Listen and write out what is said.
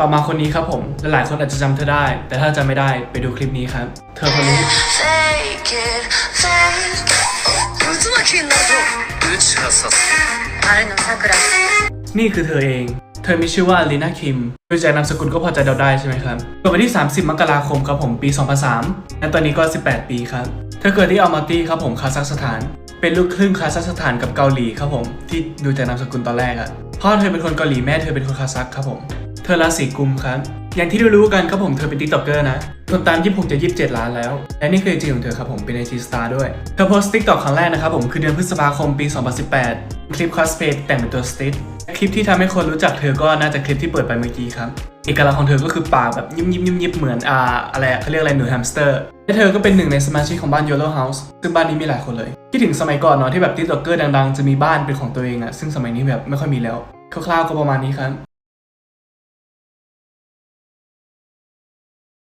ต่อมาคนนี้ครับผมลหลายคนอาจจะจำเธอได้ แต่ถ้าจำไม่ได้ไปดูคลิปนี้ครับ เธอคนนี้ นี่คือเธอเอง เธอมีชื่อว่าลีนาคิมดูจากนามสกุลก็พอจะเดาได้ใช่ไหมครับเกิดวันที่ 30 มกราคมครับผมปี 2003และตอนนี้ก็ 18 ปีครับ เธอเกิดที่อัลมาตีครับผมคาซัคสถาน เป็นลูกครึ่งคาซัคสถานกับเกาหลีครับผมที่ดูจากนามสกุลตอนแรกอะพ่อเธอเป็นคนเกาหลีแม่เธอเป็นคนคาซัคครับผม เธอราศีกุมครับ อย่างที่รู้ๆกันครับผมเธอเป็นติ๊กต็อกเกอร์นะคนตาม26จะ27ล้านแล้ว และนี่คือไอจีของเธอครับผมเป็นไอจีสตาร์ด้วย เธอโพสต์ติ๊กต็อกครั้งแรกนะครับผมคือเดือนพฤษภาคมปี 2018 คลิปคอสเพลย์แต่งเป็นตัวสติทคลิปที่ทำให้คนรู้จักเธอก็น่าจะคลิปที่เปิดไปเมื่อกี้ครับเอกลักษณ์ของเธอก็คือปากแบบยิ้มยิ้มยิ้มยิ้มเหมือนอ่าอะไรเขาเรียกอะไรหนูแฮมสเตอร์และเธอก็เป็นหนึ่งในสมาชิกของบ้าน Yellow House ซึ่งบ้านนี้มีหลายคนเลยคิดถึงสมัยก่อนเนาะที่แบบติ๊กต็อกเกอร์ดังๆ จะมีบ้านเป็นของตัวเองอะซึ่งสมัยนี้แบบไม่ค่อยมีแล้วคร่าวๆก็ประมาณนี้ครับ